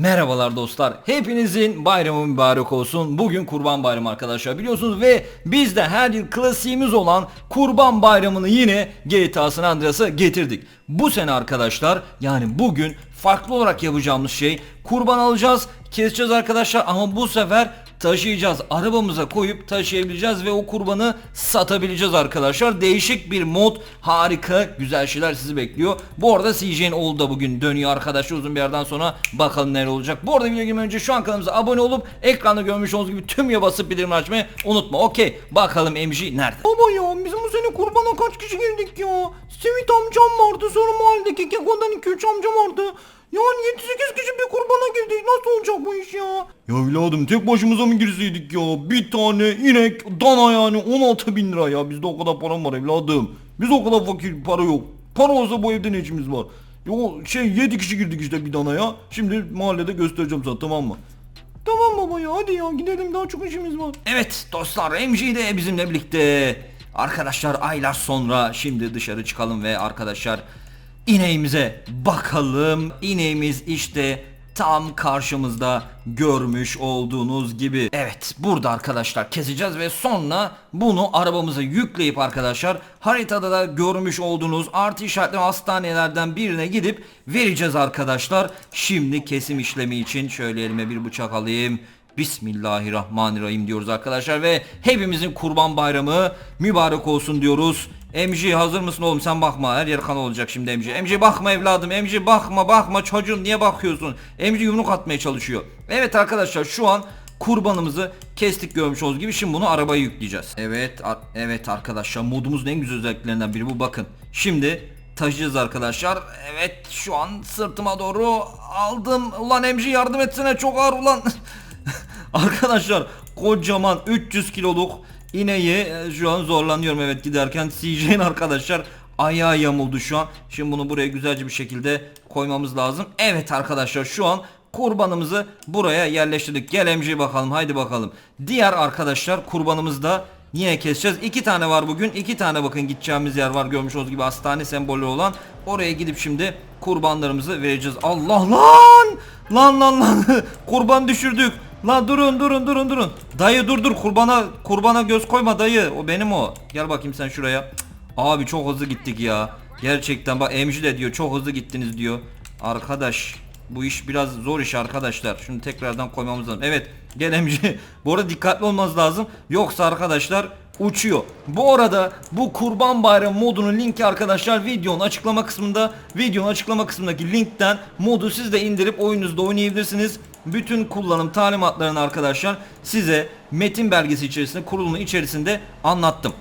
Merhabalar dostlar. Hepinizin bayramı mübarek olsun. Bugün Kurban Bayramı arkadaşlar biliyorsunuz ve biz de her yıl klasiğimiz olan Kurban Bayramı'nı yine GTA San Andreas'a getirdik. Bu sene arkadaşlar yani bugün farklı olarak yapacağımız şey kurban alacağız, keseceğiz arkadaşlar ama bu sefer taşıyacağız. Arabamıza koyup taşıyabileceğiz ve o kurbanı satabileceğiz arkadaşlar. Değişik bir mod, harika, güzel şeyler sizi bekliyor. Bu arada CJ'nin oğlu da bugün dönüyor arkadaşlar uzun bir yerden sonra. Bakalım neler olacak. Bu arada video girmeden önce şu an kanalımıza abone olup ekranda görmüş olduğunuz gibi tüm ya basıp bildirim açmayı unutma. Okey. Bakalım MJ nerede? Baba ya bizim bu sene kurbana kaç kişi girdik ya? Simit amcam vardı sonra mahalledeki Keko'dan 2-3 amcam vardı. Yani 7-8 kişi bir kurbana girdik nasıl olacak bu iş ya? Ya evladım tek başımıza mı girseydik ya? Bir tane inek dana yani 16 bin lira ya bizde o kadar param var evladım. Biz o kadar fakir para yok. Para olsa bu evde ne işimiz var? Ya o şey 7 kişi girdik işte bir danaya. Şimdi mahallede göstereceğim sana tamam mı? Tamam baba ya hadi ya gidelim daha çok işimiz var. Evet dostlar MJ de bizimle birlikte. Arkadaşlar aylar sonra şimdi dışarı çıkalım ve arkadaşlar ineğimize bakalım. İneğimiz işte tam karşımızda görmüş olduğunuz gibi. Evet burada arkadaşlar keseceğiz ve sonra bunu arabamıza yükleyip arkadaşlar haritada da görmüş olduğunuz artı işaretli hastanelerden birine gidip vereceğiz arkadaşlar. Şimdi kesim işlemi için şöyle elime bir bıçak alayım. Bismillahirrahmanirrahim diyoruz arkadaşlar ve hepimizin kurban bayramı mübarek olsun diyoruz. MJ hazır mısın oğlum sen bakma her yer kan olacak şimdi MJ. MJ bakma evladım MJ bakma bakma çocuğum niye bakıyorsun? MJ yumruk atmaya çalışıyor. Evet arkadaşlar şu an kurbanımızı kestik görmüş olduğunuz gibi şimdi bunu arabaya yükleyeceğiz. Evet ar- evet arkadaşlar modumuzun en güzel özelliklerinden biri bu bakın. Şimdi taşıyacağız arkadaşlar. Evet şu an sırtıma doğru aldım. Ulan MJ yardım etsene çok ağır ulan. Arkadaşlar kocaman 300 kiloluk ineği e, şu an zorlanıyorum evet giderken CJ'nin arkadaşlar ayağı yamuldu şu an. Şimdi bunu buraya güzelce bir şekilde koymamız lazım. Evet arkadaşlar şu an kurbanımızı buraya yerleştirdik. Gel MJ bakalım haydi bakalım. Diğer arkadaşlar kurbanımızı da Yine keseceğiz. İki tane var bugün. İki tane bakın gideceğimiz yer var. Görmüş olduğunuz gibi hastane sembolü olan. Oraya gidip şimdi kurbanlarımızı vereceğiz. Allah lan! Lan lan lan! Kurban düşürdük. Lan durun durun durun durun. Dayı dur dur kurbana kurbana göz koyma dayı. O benim o. Gel bakayım sen şuraya. Abi çok hızlı gittik ya. Gerçekten bak emci de diyor çok hızlı gittiniz diyor. Arkadaş bu iş biraz zor iş arkadaşlar. Şunu tekrardan koymamız lazım. Evet gel emci. Bu arada dikkatli olmanız lazım. Yoksa arkadaşlar uçuyor. Bu arada bu kurban bayramı modunun linki arkadaşlar videonun açıklama kısmında videonun açıklama kısmındaki linkten modu siz de indirip oyununuzda oynayabilirsiniz. Bütün kullanım talimatlarını arkadaşlar size metin belgesi içerisinde kurulumun içerisinde anlattım.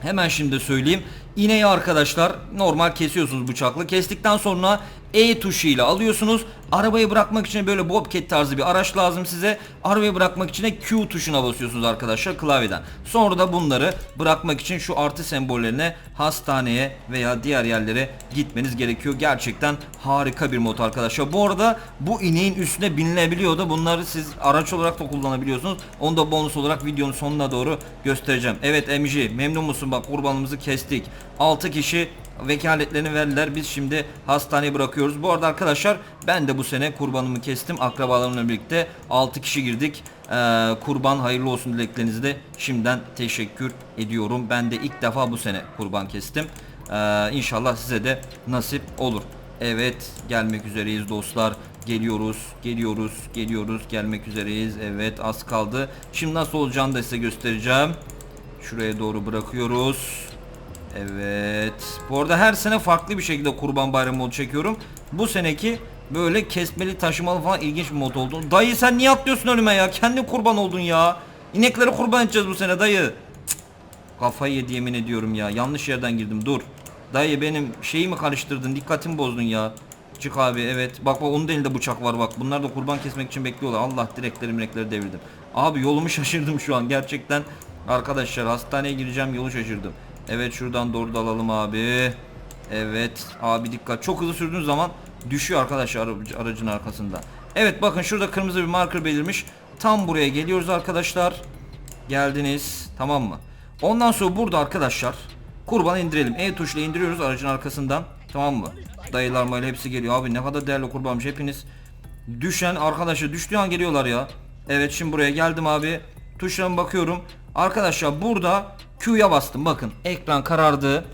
Hemen şimdi söyleyeyim. İğneyi arkadaşlar normal kesiyorsunuz bıçakla. Kestikten sonra E tuşu ile alıyorsunuz. Arabayı bırakmak için böyle bobcat tarzı bir araç lazım size. Arabayı bırakmak için de Q tuşuna basıyorsunuz arkadaşlar klavyeden. Sonra da bunları bırakmak için şu artı sembollerine hastaneye veya diğer yerlere gitmeniz gerekiyor. Gerçekten harika bir mod arkadaşlar. Bu arada bu ineğin üstüne binilebiliyor da bunları siz araç olarak da kullanabiliyorsunuz. Onu da bonus olarak videonun sonuna doğru göstereceğim. Evet MJ memnun musun bak kurbanımızı kestik. 6 kişi vekaletlerini verdiler. Biz şimdi hastaneye bırakıyoruz. Bu arada arkadaşlar ben de bu sene kurbanımı kestim. Akrabalarımla birlikte 6 kişi girdik. Ee, kurban hayırlı olsun dileklerinizi de şimdiden teşekkür ediyorum. Ben de ilk defa bu sene kurban kestim. Ee, inşallah size de nasip olur. Evet gelmek üzereyiz dostlar. Geliyoruz, geliyoruz, geliyoruz, gelmek üzereyiz. Evet az kaldı. Şimdi nasıl olacağını da size göstereceğim. Şuraya doğru bırakıyoruz. Evet. Bu arada her sene farklı bir şekilde kurban bayramı modu çekiyorum. Bu seneki böyle kesmeli taşımalı falan ilginç bir mod oldu. Dayı sen niye atlıyorsun önüme ya? Kendi kurban oldun ya. İnekleri kurban edeceğiz bu sene dayı. Kafayı yedi yemin ediyorum ya. Yanlış yerden girdim. Dur. Dayı benim şeyimi karıştırdın. Dikkatimi bozdun ya. Çık abi evet. Bak bak onun da elinde bıçak var bak. Bunlar da kurban kesmek için bekliyorlar. Allah direkleri direkleri devirdim. Abi yolumu şaşırdım şu an. Gerçekten arkadaşlar hastaneye gireceğim yolu şaşırdım. Evet şuradan doğru dalalım abi. Evet abi dikkat. Çok hızlı sürdüğünüz zaman düşüyor arkadaşlar aracı- aracın arkasında. Evet bakın şurada kırmızı bir marker belirmiş. Tam buraya geliyoruz arkadaşlar. Geldiniz. Tamam mı? Ondan sonra burada arkadaşlar kurbanı indirelim. E tuşla indiriyoruz aracın arkasından. Tamam mı? Dayılar mayla hepsi geliyor. Abi ne kadar değerli kurbanmış hepiniz. Düşen arkadaşlar düştüğü an geliyorlar ya. Evet şimdi buraya geldim abi. Tuşlarıma bakıyorum. Arkadaşlar burada Q'ya bastım. Bakın ekran karardı.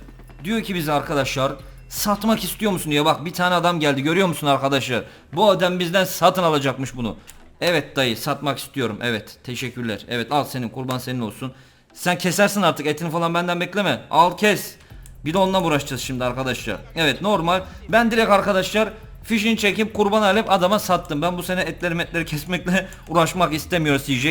Diyor ki bize arkadaşlar satmak istiyor musun diyor. Bak bir tane adam geldi görüyor musun arkadaşlar? Bu adam bizden satın alacakmış bunu. Evet dayı satmak istiyorum. Evet teşekkürler. Evet al senin kurban senin olsun. Sen kesersin artık etini falan benden bekleme. Al kes. Bir de onunla uğraşacağız şimdi arkadaşlar. Evet normal. Ben direkt arkadaşlar fişini çekip kurban alıp adama sattım. Ben bu sene etleri metleri kesmekle uğraşmak istemiyor CJ.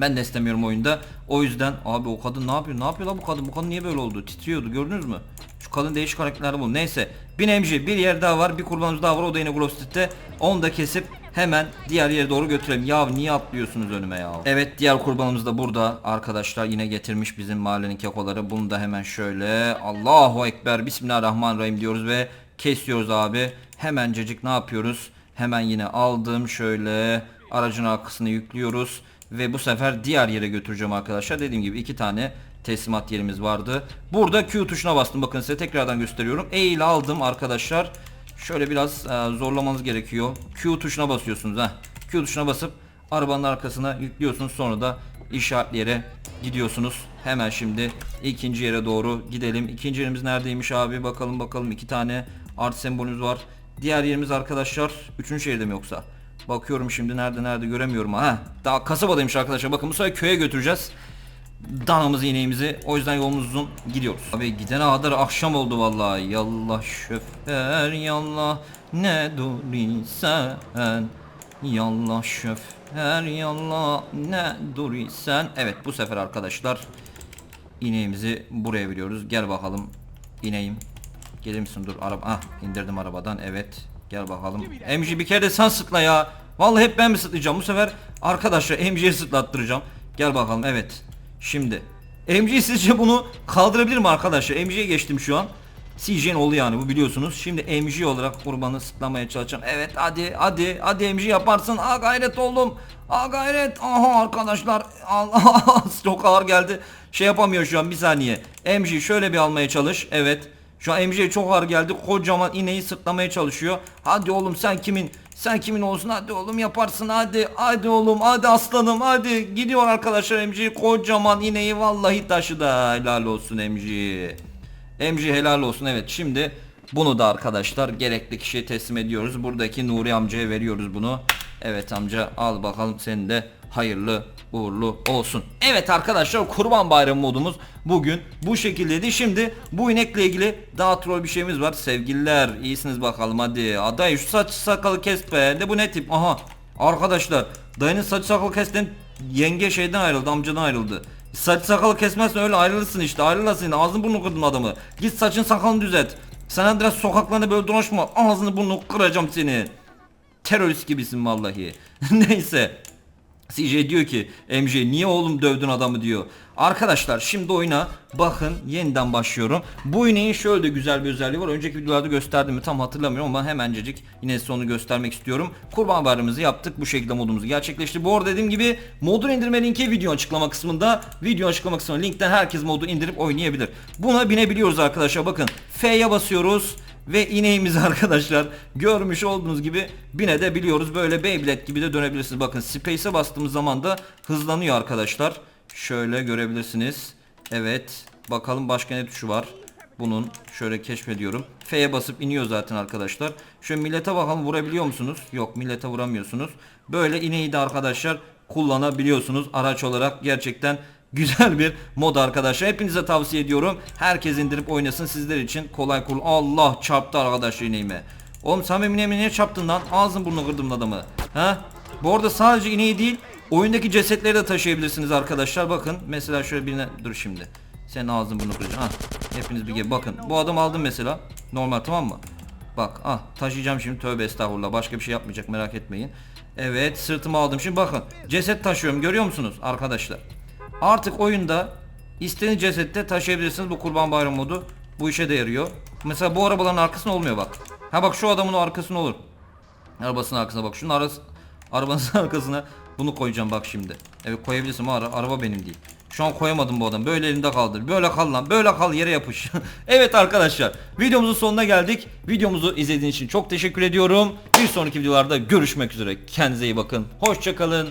Ben de istemiyorum oyunda. O yüzden abi o kadın ne yapıyor? Ne yapıyor lan bu kadın? Bu kadın niye böyle oldu? Titriyordu gördünüz mü? Şu kadın değişik hareketleri bu. Neyse. Bir MC bir yer daha var. Bir kurbanımız daha var. O da yine Grove Street'te. Onu da kesip hemen diğer yere doğru götürelim. Ya niye atlıyorsunuz önüme ya? Evet diğer kurbanımız da burada. Arkadaşlar yine getirmiş bizim mahallenin kekoları. Bunu da hemen şöyle Allahu Ekber Bismillahirrahmanirrahim diyoruz ve kesiyoruz abi. Hemencecik ne yapıyoruz? Hemen yine aldım şöyle aracın arkasına yüklüyoruz ve bu sefer diğer yere götüreceğim arkadaşlar. Dediğim gibi iki tane teslimat yerimiz vardı. Burada Q tuşuna bastım. Bakın size tekrardan gösteriyorum. Eğil aldım arkadaşlar. Şöyle biraz e, zorlamanız gerekiyor. Q tuşuna basıyorsunuz ha. Q tuşuna basıp arabanın arkasına yüklüyorsunuz. Sonra da işaretli yere gidiyorsunuz. Hemen şimdi ikinci yere doğru gidelim. İkinci yerimiz neredeymiş abi? Bakalım bakalım. iki tane art sembolümüz var. Diğer yerimiz arkadaşlar. Üçüncü şehirde mi yoksa? Bakıyorum şimdi nerede nerede göremiyorum. Ha, daha kasabadaymış arkadaşlar. Bakın bu sefer köye götüreceğiz. Danamızı ineğimizi. O yüzden yolumuz uzun gidiyoruz. Abi gidene kadar akşam oldu vallahi. Yallah şoför yallah ne durisen. Yallah şoför yallah ne durisen. Evet bu sefer arkadaşlar ineğimizi buraya veriyoruz. Gel bakalım ineğim. Gelir misin dur araba ah indirdim arabadan evet gel bakalım. MG bir kere de sen sıtla ya. Vallahi hep ben mi sıtlayacağım? Bu sefer arkadaşlar MG'ye sıtlattıracağım. Gel bakalım evet. Şimdi MG sizce bunu kaldırabilir mi arkadaşlar MG'ye geçtim şu an. CJ'nin oğlu yani bu biliyorsunuz. Şimdi MG olarak kurbanı sıtlamaya çalışacağım evet hadi hadi hadi MG yaparsın. Ha gayret oldum. Ha gayret. Aha arkadaşlar. Allah çok ağır geldi. Şey yapamıyor şu an bir saniye. MG şöyle bir almaya çalış. Evet şu an MJ çok ağır geldi. Kocaman ineği sırtlamaya çalışıyor. Hadi oğlum sen kimin? Sen kimin olsun? Hadi oğlum yaparsın. Hadi. Hadi oğlum. Hadi aslanım. Hadi. Gidiyor arkadaşlar MJ. Kocaman ineği vallahi taşıdı. Helal olsun MJ. MJ helal olsun. Evet şimdi bunu da arkadaşlar gerekli kişiye teslim ediyoruz. Buradaki Nuri amcaya veriyoruz bunu. Evet amca al bakalım senin de hayırlı uğurlu olsun. Evet arkadaşlar kurban bayramı modumuz bugün bu şekildeydi. Şimdi bu inekle ilgili daha troll bir şeyimiz var. Sevgililer iyisiniz bakalım hadi. Aday şu saç sakalı kes be. Ne bu ne tip? Aha arkadaşlar dayının saç sakalı kesten yenge şeyden ayrıldı amcadan ayrıldı. Saç sakalı kesmezsen öyle ayrılırsın işte ayrılasın ağzını burnunu kırdın adamı. Git saçın sakalını düzelt. Sana biraz sokaklarında böyle dolaşma ağzını burnunu kıracağım seni. Terörist gibisin vallahi. Neyse. CJ diyor ki MJ niye oğlum dövdün adamı diyor. Arkadaşlar şimdi oyuna bakın yeniden başlıyorum. Bu ineğin şöyle de güzel bir özelliği var. Önceki videolarda gösterdim mi tam hatırlamıyorum ama hemencecik yine size onu göstermek istiyorum. Kurban bayramımızı yaptık. Bu şekilde modumuzu gerçekleşti. Bu arada dediğim gibi modun indirme linki video açıklama kısmında. Video açıklama kısmında linkten herkes modu indirip oynayabilir. Buna binebiliyoruz arkadaşlar. Bakın F'ye basıyoruz. Ve ineğimiz arkadaşlar görmüş olduğunuz gibi bine de biliyoruz böyle Beyblade gibi de dönebilirsiniz. Bakın Space'e bastığımız zaman da hızlanıyor arkadaşlar. Şöyle görebilirsiniz. Evet bakalım başka ne tuşu var. Bunun şöyle keşfediyorum. F'ye basıp iniyor zaten arkadaşlar. Şöyle millete bakalım vurabiliyor musunuz? Yok millete vuramıyorsunuz. Böyle ineği de arkadaşlar kullanabiliyorsunuz. Araç olarak gerçekten Güzel bir mod arkadaşlar. Hepinize tavsiye ediyorum. Herkes indirip oynasın sizler için. Kolay kul. Allah çarptı arkadaşlar ineğime. Oğlum sen benim ineğime niye çarptın lan? Ağzın burnunu kırdım adamı. Ha? Bu arada sadece ineği değil oyundaki cesetleri de taşıyabilirsiniz arkadaşlar. Bakın mesela şöyle birine dur şimdi. Senin ağzın burnunu kıracağım. Ha. Hepiniz bir gel. Bakın bu adam aldım mesela. Normal tamam mı? Bak ah taşıyacağım şimdi tövbe estağfurullah başka bir şey yapmayacak merak etmeyin. Evet sırtıma aldım şimdi bakın ceset taşıyorum görüyor musunuz arkadaşlar? Artık oyunda istediğiniz cesette taşıyabilirsiniz bu kurban bayramı modu. Bu işe de yarıyor. Mesela bu arabaların arkasında olmuyor bak. Ha bak şu adamın o arkasında olur. Arabasının arkasına bak. Şunun arası, arabanın arkasına bunu koyacağım bak şimdi. Evet koyabilirsin ama ara, araba benim değil. Şu an koyamadım bu adam. Böyle elinde kaldır. Böyle kal lan. Böyle kal yere yapış. evet arkadaşlar. Videomuzun sonuna geldik. Videomuzu izlediğiniz için çok teşekkür ediyorum. Bir sonraki videolarda görüşmek üzere. Kendinize iyi bakın. Hoşçakalın.